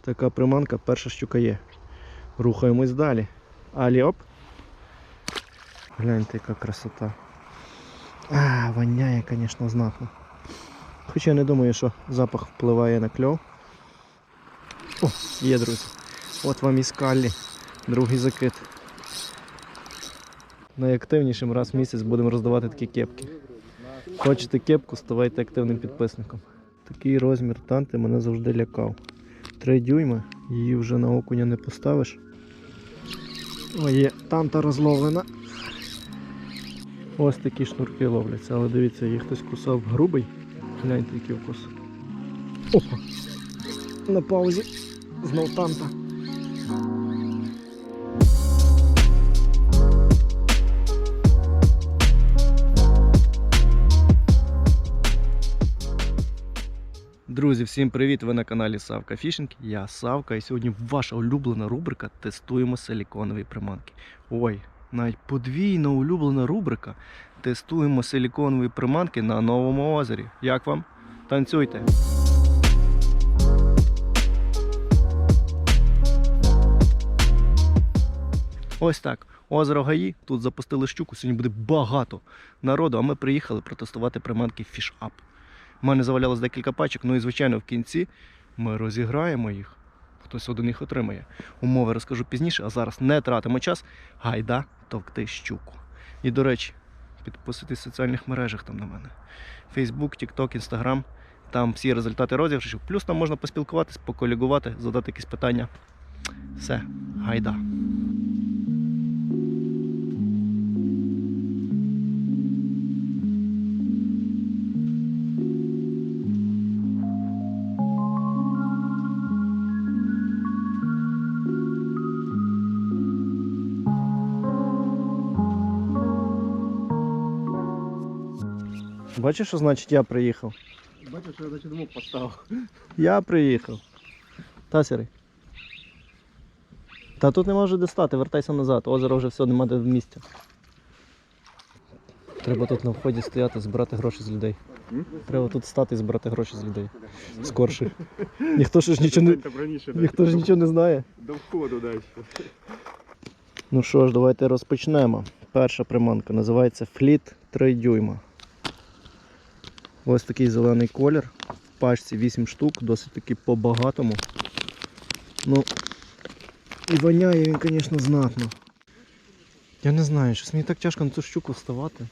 Така приманка, перша щука є. Рухаємось далі. Алі оп. Гляньте, яка красота. А, воняє, звісно, знатно. Хоча я не думаю, що запах впливає на кльов. О, є, друзі. От вам і скаллі. Другий закид. Найактивнішим раз в місяць будемо роздавати такі кепки. Хочете кепку, ставайте активним підписником. Такий розмір танти мене завжди лякав. Три дюйма, її вже на окуня не поставиш. О, є танта розловлена. Ось такі шнурки ловляться, але дивіться, їх хтось кусав грубий. Гляньте, який вкус. Опа! На паузі. Знов танта. Друзі, всім привіт! Ви на каналі Савка Фішинг. Я Савка, і сьогодні ваша улюблена рубрика Тестуємо силіконові приманки. Ой, навіть подвійна улюблена рубрика Тестуємо силіконові приманки на новому озері. Як вам? Танцюйте! Ось так. Озеро Гаї. Тут запустили щуку. Сьогодні буде багато народу, а ми приїхали протестувати приманки Up. У мене завалялось декілька пачок, ну і звичайно в кінці ми розіграємо їх. Хтось один їх отримає. Умови розкажу пізніше, а зараз не тратимо час. Гайда товкти щуку. І до речі, підписуйтесь в соціальних мережах там на мене. Facebook, TikTok, Instagram. Там всі результати розіграшів. Плюс там можна поспілкуватись, поколігувати, задати якісь питання. Все, гайда. Бачиш, що значить я приїхав? Бачиш, що я значить думав поставив. Я приїхав. Та сірий. Та тут нема вже де стати, вертайся назад, озеро вже все, нема де в місця. Треба тут на вході стояти, збирати гроші з людей. Треба тут стати і збирати гроші з людей. Скорше. Ніхто ж нічого не, ніхто ж нічого не знає. До входу далі. Ну що ж, давайте розпочнемо. Перша приманка називається Фліт 3 дюйма. Ось такий зелений колір. В пачці 8 штук, досить таки по-багатому. Ну, і воняє він, звісно, знатно. Я не знаю, щось мені так тяжко на цю щуку вставати.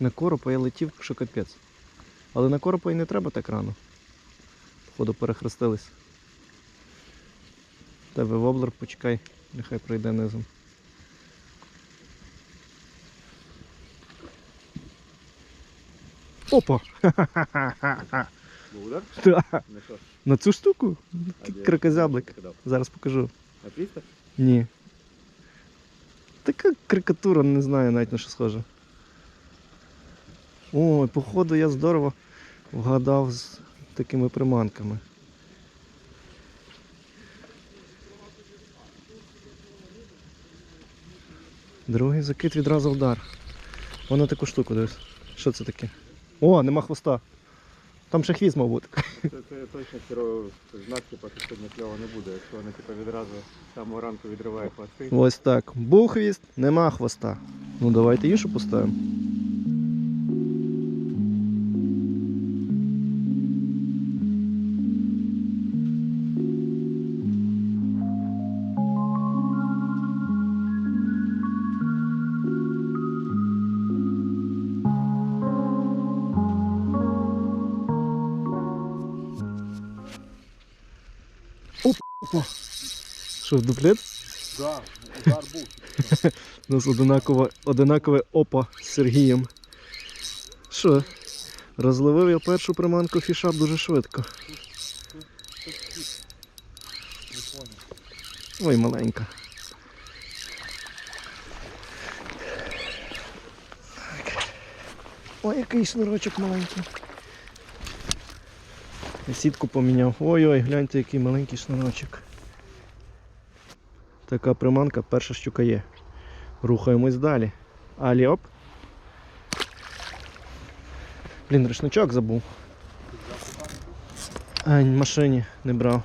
На коропа я летів, що капець. Але на коропа і не треба так рано. Походу перехрестились. Тебе воблер, почекай, нехай пройде низом. Опа! Удар? Да. Що? На цю штуку? А де? Зараз покажу. На 300? Ні. Така карикатура, не знаю навіть на що схоже. Ой, походу я здорово вгадав з такими приманками. Другий закид відразу вдар. Воно таку штуку дивись. Що це таке? О, нема хвоста. Там ще хвіст мав бути. Це, це точно хіро знак, типу, що сьогодні кльово не буде. Якщо вони типу, відразу з самого ранку відриває хвости. Ось так. Був хвіст, нема хвоста. Ну давайте іншу поставимо. Опа! Що, дуплет? Да, удар був. У нас одинакове, одинакове опа з Сергієм. Що? Розловив я першу приманку фішап дуже швидко. Ой, маленька. Ой, який шнурочок маленький. Сітку поміняв. Ой-ой, гляньте, який маленький шнурочок. Така приманка, перша щука є. Рухаємось далі. Алі оп. Блін, рушничок забув. А, в машині не брав.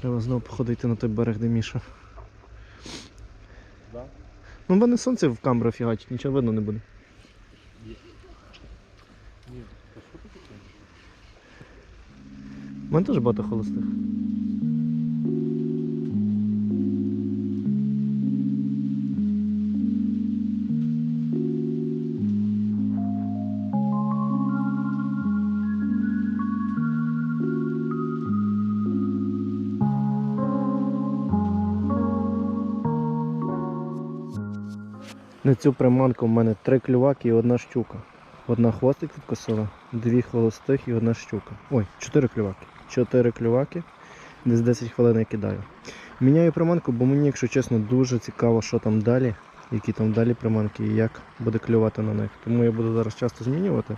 Треба знову походити на той берег, де Міша. Ну, в мене сонце в камеру фігачить, нічого видно не буде. Ні, та що ти таке? У мене теж багато холостих. На цю приманку в мене три клюваки і одна щука. Одна хвостик відкосила, дві холостих і одна щука. Ой, чотири клюваки. Чотири клюваки. Десь 10 хвилин я кидаю. Міняю приманку, бо мені, якщо чесно, дуже цікаво, що там далі, які там далі приманки і як буде клювати на них. Тому я буду зараз часто змінювати,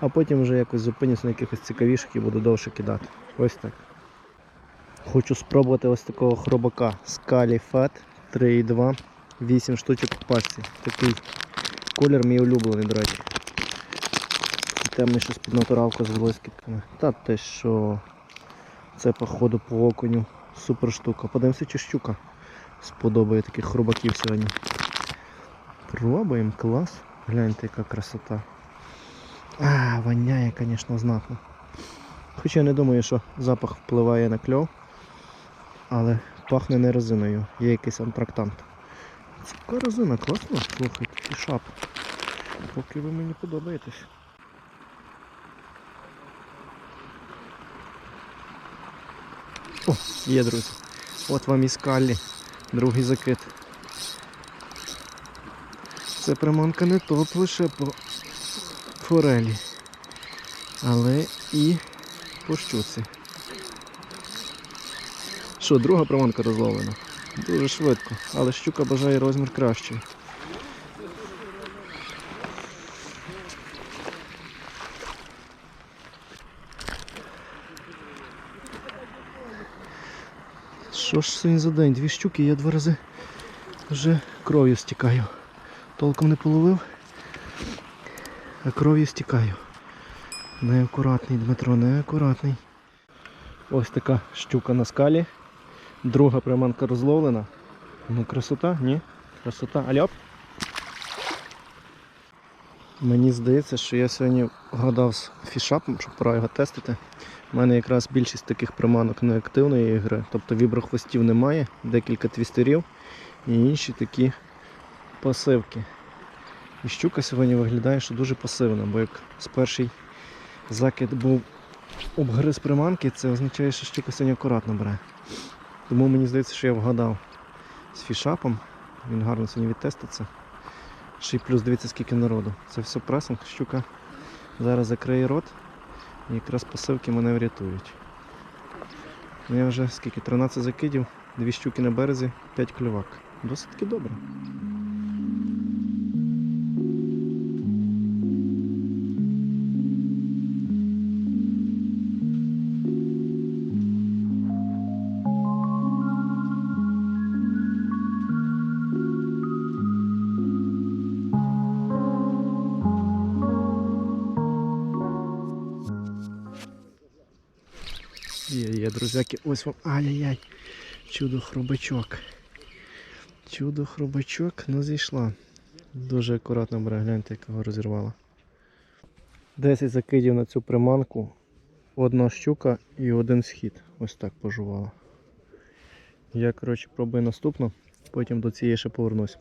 а потім вже якось зупинюся на якихось цікавіших і буду довше кидати. Ось так. Хочу спробувати ось такого хробака Scali Fat 3,2, 8 штучок в пачці. Такий колір мій улюблений, до речі. Темний щось під натуралку з блискітками. Та те, що це походу по окуню. Супер штука. Подивимося, чи щука сподобає таких хрубаків сьогодні. Пробуємо, клас. Гляньте, яка красота. А, воняє, звісно, знатно. Хоча я не думаю, що запах впливає на кльов, але пахне не резиною, є якийсь антрактант. Цікава резина, класно, слухайте, фішап. Поки ви мені подобаєтесь. О, є, друзі. От вам і скаллі. Другий закид. Це приманка не топ лише по форелі, але і по щуці. Що, друга приманка розловлена? Дуже швидко, але щука бажає розмір кращий. Що ж сьогодні за день? Дві щуки, я два рази вже кров'ю стікаю. Толком не половив, а кров'ю стікаю. Неакуратний, Дмитро, неакуратний. Ось така щука на скалі. Друга приманка розловлена. Ну, красота, ні? Красота. Альоп? Мені здається, що я сьогодні вгадав з фішапом, що пора його тестити. У мене якраз більшість таких приманок неактивної ігри, тобто віброхвостів немає, декілька твістерів і інші такі пасивки. І щука сьогодні виглядає, що дуже пасивна, бо як з перший закид був обгриз приманки, це означає, що щука сьогодні акуратно бере. Тому мені здається, що я вгадав з фішапом. Він гарно сьогодні відтеститься. Ще й плюс дивіться, скільки народу. Це все пресинг, щука зараз закриє рот. І якраз пасивки мене врятують. Ну я вже скільки? 13 закидів, дві щуки на березі, 5 клювак. Досить таки добре. Друзяки, ось вам. Ай-яй-яй. Чудо хробачок. Чудо хробачок, ну зійшла. Дуже акуратно бере, гляньте, як його розірвала. 10 закидів на цю приманку. Одна щука і один схід. Ось так пожувала. Я, коротше, пробую наступну, потім до цієї ще повернусь.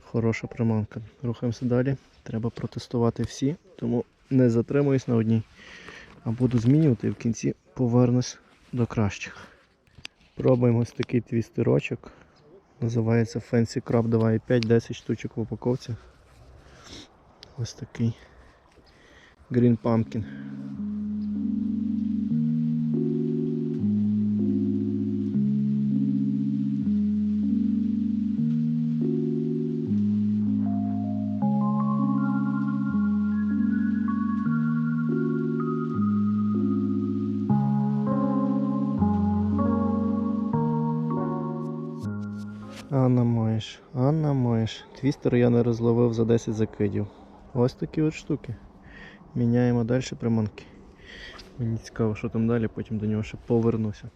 Хороша приманка. Рухаємося далі. Треба протестувати всі, тому не затримуюсь на одній, а буду змінювати і в кінці повернусь до кращих. Пробуємо ось такий твістерочок. Називається Fancy Crab 2,5, 10 штучок в упаковці. Ось такий Green Pumpkin. Маєш, Анна маєш. Твістер я не розловив за 10 закидів. Ось такі от штуки. Міняємо далі приманки. Мені цікаво, що там далі, потім до нього ще повернуся.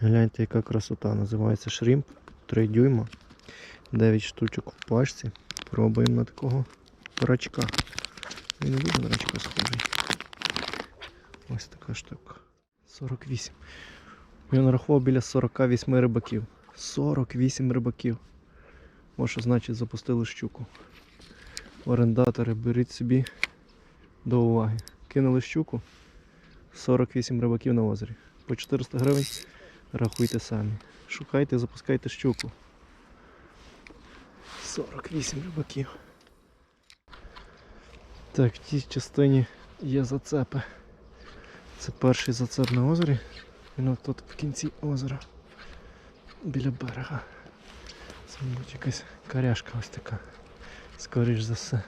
Гляньте, яка красота. Називається шрімп 3 дюйма. 9 штучок в пачці. Пробуємо на такого рачка. Він буде на рачка схожий. Ось така штука. 48. Я нарахував біля 48 рибаків. 48 рибаків. Ось що значить запустили щуку. Орендатори беріть собі до уваги. Кинули щуку. 48 рибаків на озері. По 400 гривень рахуйте самі. Шукайте, запускайте щуку. 48 рибаків. Так, в тій частині є зацепи. Це перший зацеп на озері. Він тут в кінці озера. Біля берега. Мабуть, якась каряшка ось така. Скоріш за все.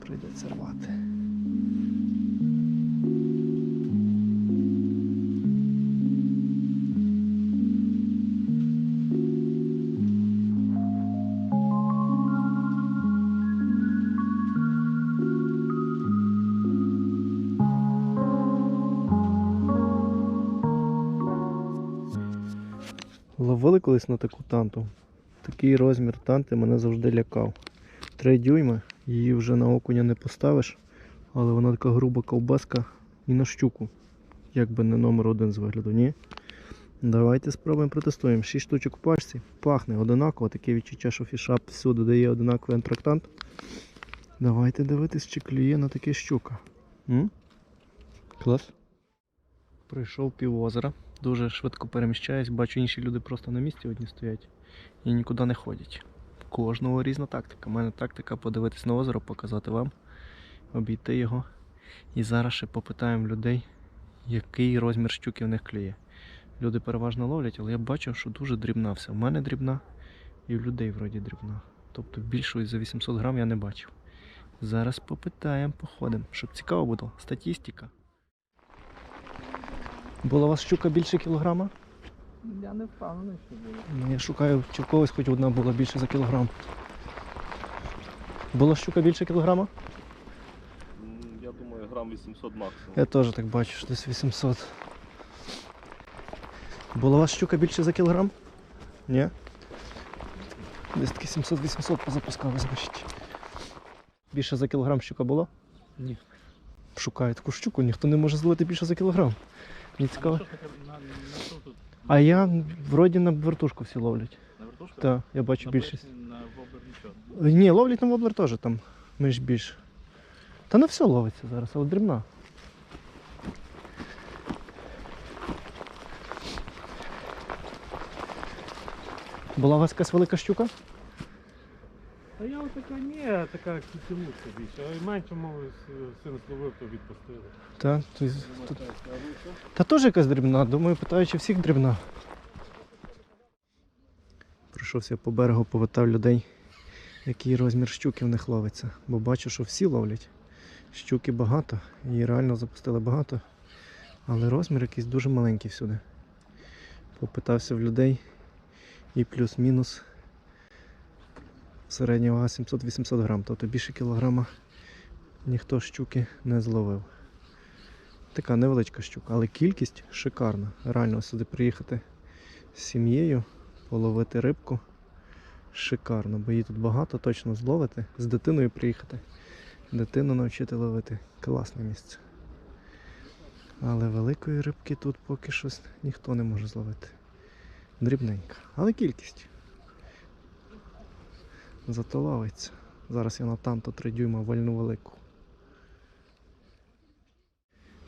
Прийдеться рвати. Ловили колись на таку танту. Такий розмір танти мене завжди лякав. Три дюйми, її вже на окуня не поставиш, але вона така груба ковбаска і на щуку. Якби не номер один з вигляду, ні? Давайте спробуємо протестуємо. 6 штучок в пачці. Пахне одинаково, таке відчуття, що фішап всюди дає одинаковий антрактант. Давайте дивитись, чи клює на таке щука. М? Клас. Пройшов пів озера. Дуже швидко переміщаюсь, бачу інші люди просто на місці одні стоять і нікуди не ходять. Кожного різна тактика. У мене тактика подивитись на озеро, показати вам, обійти його. І зараз ще попитаємо людей, який розмір щуки в них клює. Люди переважно ловлять, але я бачив, що дуже дрібна вся. У мене дрібна і в людей вроді дрібна. Тобто більшої за 800 грам я не бачив. Зараз попитаємо, походимо, щоб цікаво було. Статістика. Була у вас щука більше кілограма? Я не впевнений, що було. Ну, я шукаю, чи в когось хоч одна була більше за кілограм. Була щука більше кілограма? Я думаю, грам 800 максимум. Я теж так бачу, що десь 800. Була у вас щука більше за кілограм? Ні? Десь таки 700-800 позапускали, значить. Більше за кілограм щука була? Ні. Шукаю таку щуку, ніхто не може зловити більше за кілограм. Мені цікаво. А я вроді на вертушку всі ловлять. На вертушку? Так, я бачу на більшість. На воблер нічого. Ні, ловлять на воблер теж там. Менш більше. Та на все ловиться зараз, але дрібна. Була у вас якась велика щука? Та я така ні, така кітілуця більше. А й менше мови син словив, то відпустили. Та, то, тут... Та теж якась дрібна. Думаю, питаю, чи всіх дрібна. Пройшовся по берегу, повитав людей, який розмір щуки в них ловиться. Бо бачу, що всі ловлять. Щуки багато, її реально запустили багато. Але розмір якийсь дуже маленький всюди. Попитався в людей і плюс-мінус середня вага 700-800 грам. Тобто більше кілограма ніхто щуки не зловив. Така невеличка щука, але кількість шикарна. Реально сюди приїхати з сім'єю, половити рибку. Шикарно, бо її тут багато, точно зловити. З дитиною приїхати. Дитину навчити ловити. Класне місце. Але великої рибки тут поки щось ніхто не може зловити. Дрібненька. Але кількість. Зато ловиться. Зараз я на танто 3 дюйма вальну велику.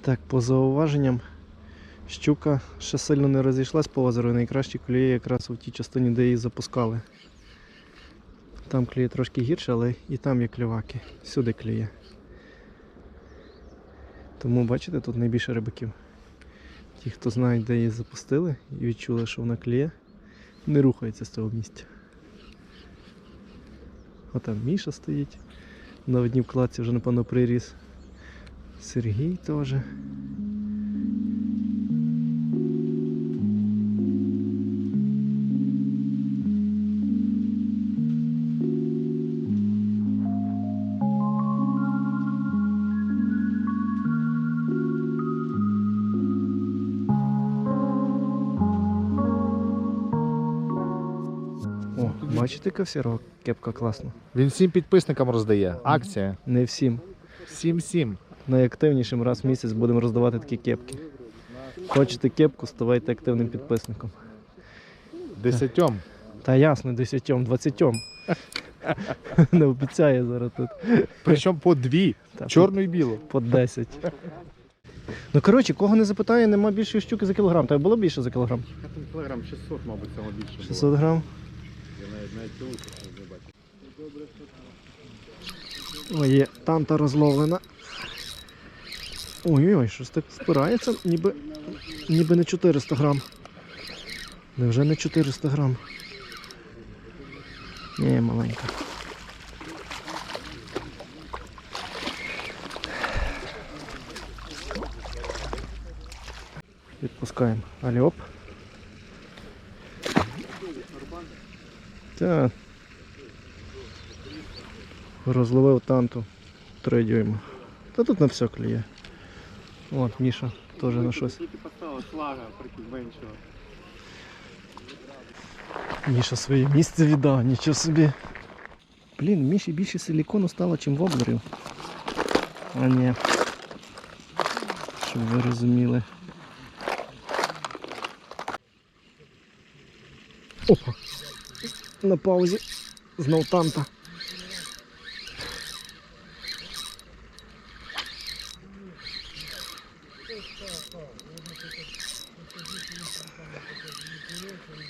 Так, по зауваженням, щука ще сильно не розійшлась по озеру, найкраще клює якраз у тій частині, де її запускали. Там клює трошки гірше, але і там є клюваки. Всюди клює. Тому бачите, тут найбільше рибаків. Ті, хто знають, де її запустили і відчули, що вона клює, не рухаються з цього місця. Отам Міша стоїть. На одній вкладці вже, напевно, приріс. Сергій теж. Бачите, яка всіро кепка класна. Він всім підписникам роздає. Акція. Не всім. Всім-всім. Найактивнішим раз в місяць будемо роздавати такі кепки. Хочете кепку, ставайте активним підписником. Десятьом. Та ясно, десятьом, двадцятьом. Не обіцяє зараз тут. Причому по дві. Та, Чорну і білу. по 10. Ну коротше, кого не запитає, нема більшої щуки за кілограм. Та було більше за кілограм? Там кілограм 600, мабуть, саме більше. 600 грам. Я навіть навіть цілуся не бачив. О, є танта розловлена. Ой-ой, щось так спирається, ніби, ніби не 400 грам. Невже не 400 грам? Ні, маленька. Відпускаємо. Аліоп. Так. Розловив танту 3 дюйма. Та тут на все клює. От, Міша теж на щось. Міша своє місце віддав, нічого собі. Блін, Міші більше силікону стало, чим воблерів. А ні. Щоб ви розуміли. Опа! На паузі. Знов танта.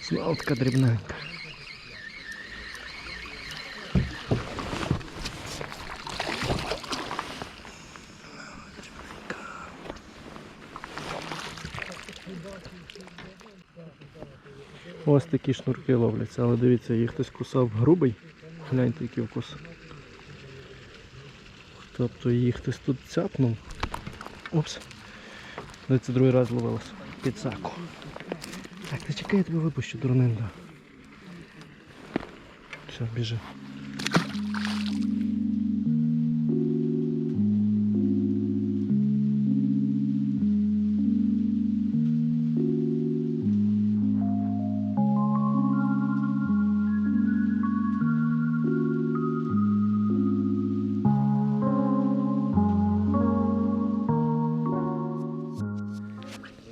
Знов така дрібненька. Ось такі шнурки ловляться, але дивіться, їх хтось кусав грубий. Гляньте, який вкус. Тобто їх хтось тут цяпнув. Опс. Дивіться, Це другий раз ловилось. Підсаку. Так, ти чекай, я тебе випущу, дурнинда. Все, біжи.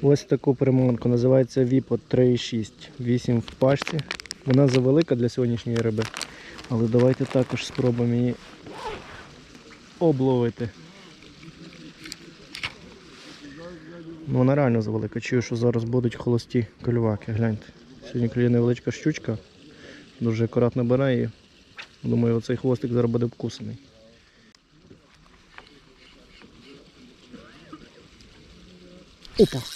Ось таку приманку називається Віпо 3,6. 8 в пачці. Вона завелика для сьогоднішньої риби. Але давайте також спробуємо її обловити. Ну, вона реально завелика. Чую, що зараз будуть холості клюваки. Гляньте. Сьогодні клює невеличка щучка. Дуже акуратно бере її. Думаю, оцей хвостик зараз буде вкусаний. Опа!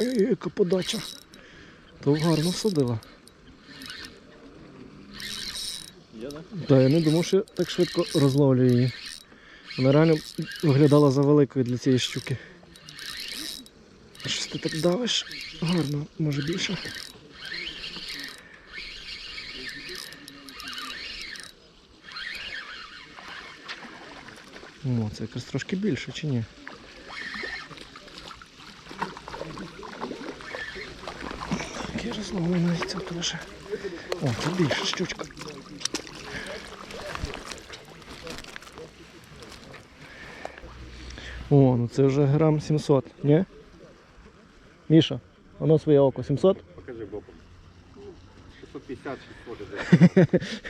Ой, яка подача. То гарно всадила. Та я не думав, що я так швидко розловлю її. Вона реально виглядала за великою для цієї щуки. Щось ти так давиш? Гарно, може більше. О, це якраз трошки більше, чи ні? Який розломлений це теж. О, це більше щучка. О, ну це вже грам 700, ні? Міша, воно своє око 700? Покажи боком. 650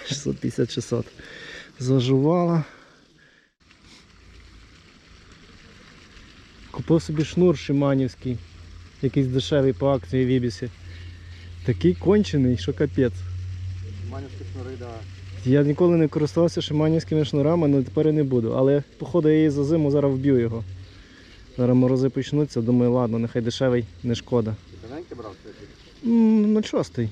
600 650-600. Зажувала. Купив собі шнур шиманівський. Якийсь дешевий по акції в Ібісі. Такий кончений, що капець. Манівські шнури, да. Я ніколи не користувався шиманівськими шнурами, але тепер і не буду. Але походу я її за зиму зараз вб'ю його. Зараз морози почнуться, думаю, ладно, нехай дешевий, не шкода. Ти тоненький брав кстати? Ну шостий.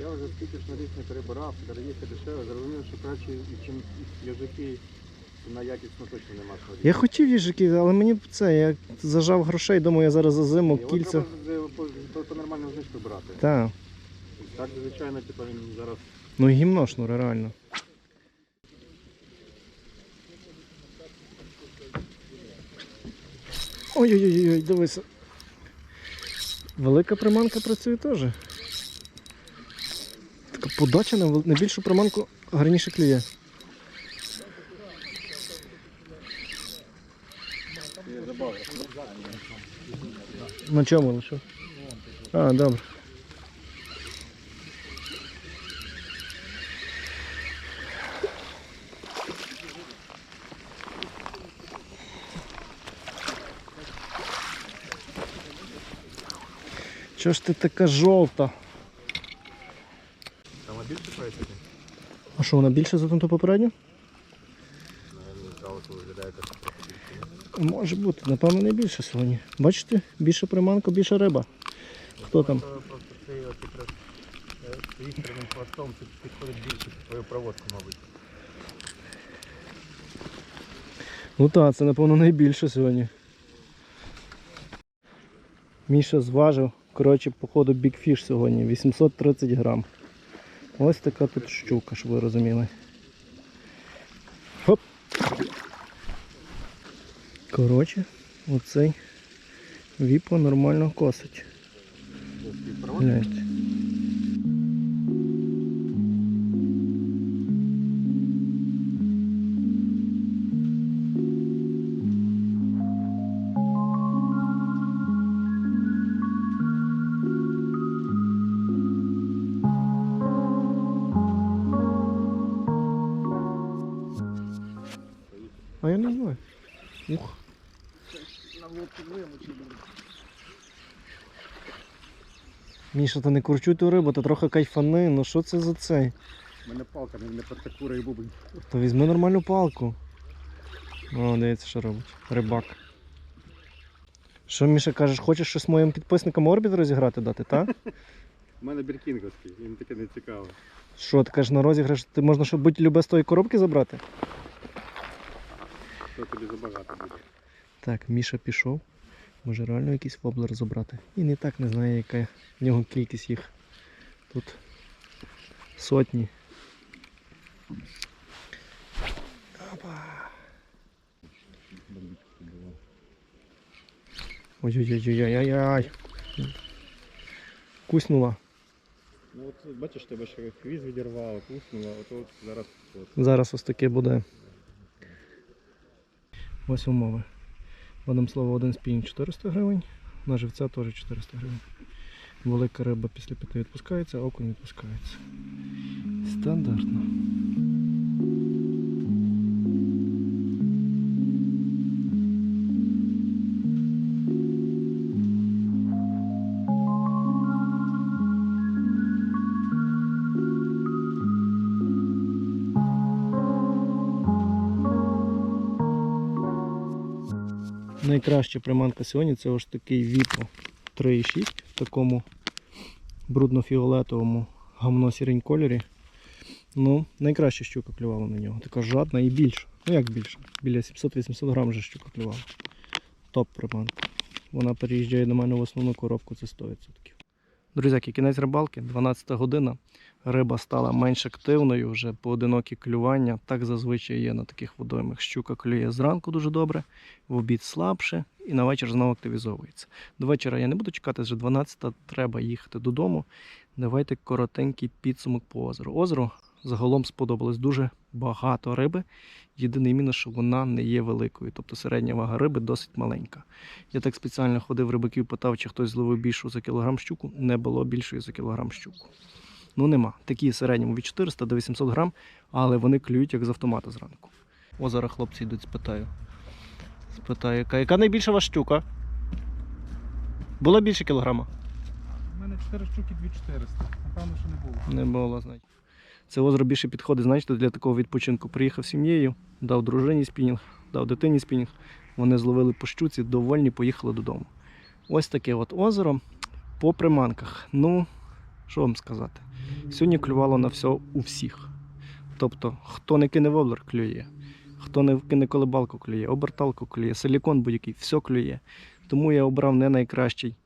Я вже скільки шнурів не перебирав, переїхати дешеве, зрозумів, що краще, ніж язики, на якісно точно нема шнурів. Я хотів їжики, але мені б це, я зажав грошей, думаю, я зараз за зиму Його кільця. треба з- по, по, по нормальному знижку брати. Так. Так, звичайно, типу, він зараз Ну гімно шнури, реально. Ой-ой-ой, дивися. Велика приманка працює теж. То подача на, вел- на більшу приманку гарніше клює. На чому лише? А, добре. Чого ж ти така жовта? Там більше проєктів? А що, вона більше за ту попередню? Може бути, напевно, не більше сьогодні. Бачите, більше приманка, більше риба. Хто там? Просто цей вістряним хвостом тут підходить більше твою проводку, мабуть. Ну так, це напевно найбільше сьогодні. Міша зважив, коротше, походу бікфіш сьогодні, 830 грам. Ось така тут щука, щоб ви розуміли. Коротше, оцей віпо нормально косить. Гляньте. Міша, та не курчуй ту рибу, та трохи кайфани, ну що це за цей? У мене палка не під таку рибу. блін. То візьми нормальну палку. О, дивіться, що робить. Рибак. Що, Міша, кажеш, хочеш щось моїм підписникам орбіт розіграти дати, так? У мене біркінговський, їм таке не цікаво. Що, ти кажеш, на розіграш, ти можна щоб будь любе з тої коробки забрати? Що тобі забагато буде. Так, Міша пішов. Може реально якийсь воблер забрати. І не так не знає, яка в нього кількість їх. Тут сотні. Опа. Ой-ой-ой-ой-ой-ой. Куснула. Ну от бачиш, тебе ще хвіст відірвало, куснуло, от, от зараз от. Зараз ось таке буде. Ось умови. В словом, слово, один спінь 400 гривень, на живця теж 400 гривень. Велика риба після п'яти відпускається, окунь відпускається. Стандартно. Найкраща приманка сьогодні це ось такий Віпо 3,6 в такому брудно-фіолетовому гамно-сірень кольорі. Ну, найкраща щука клювала на нього. Така жадна і більша. Ну як більше? Біля 700-800 грам вже щука клювала. Топ приманка. Вона переїжджає до мене в основну коробку, це 100%. Друзяки, кінець рибалки, 12 година. Риба стала менш активною, вже поодинокі клювання. Так зазвичай є на таких водоймах. Щука клює зранку дуже добре, в обід слабше і на вечір знову активізовується. До вечора я не буду чекати, вже 12 треба їхати додому. Давайте коротенький підсумок по озеру. Озеро загалом сподобалось дуже багато риби. Єдиний мінус, що вона не є великою, тобто середня вага риби досить маленька. Я так спеціально ходив рибаків, питав, чи хтось зловив більшу за кілограм щуку. Не було більшої за кілограм щуку. Ну нема. Такі в середньому від 400 до 800 грам, але вони клюють як з автомата зранку. О, зараз хлопці йдуть, спитаю. Спитаю, яка, яка найбільша ваша щука? Була більше кілограма? У мене 4 штуки 2400. Напевно, що не було. Не було, значить. Це озеро більше підходить, знаєте, для такого відпочинку. Приїхав сім'єю, дав дружині спінінг, дав дитині спінінг. Вони зловили по щуці, довольні, поїхали додому. Ось таке от озеро по приманках. Ну, що вам сказати? Сьогодні клювало на все у всіх. Тобто, хто не кине воблер, клює. Хто не кине колебалку, клює, оберталку клює, силікон будь-який, все клює. Тому я обрав не найкращий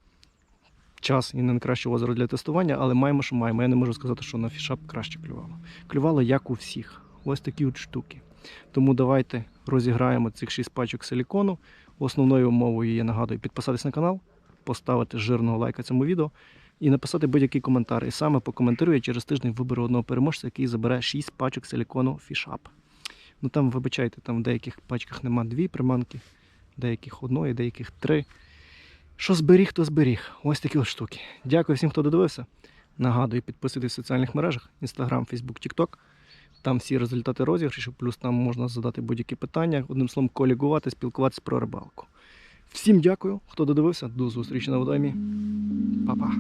час і не найкраще озеро для тестування, але маємо, що маємо. Я не можу сказати, що на фішап краще клювало. Клювало як у всіх. Ось такі от штуки. Тому давайте розіграємо цих 6 пачок силікону. Основною умовою, я нагадую, підписатись на канал, поставити жирного лайка цьому відео. і написати будь-який коментар. І саме покоментарую я через тиждень виберу одного переможця, який забере 6 пачок силікону фішап. Ну там, вибачайте, там в деяких пачках нема дві приманки, деяких одної, деяких три. Що зберіг, то зберіг. Ось такі ось штуки. Дякую всім, хто додивився. Нагадую, підписуйтесь в соціальних мережах: Instagram, Facebook, TikTok. Там всі результати розіграшів, плюс там можна задати будь-які питання. Одним словом, колігувати, спілкуватися про рибалку. Всім дякую, хто додивився. До зустрічі на водоймі. Па-па.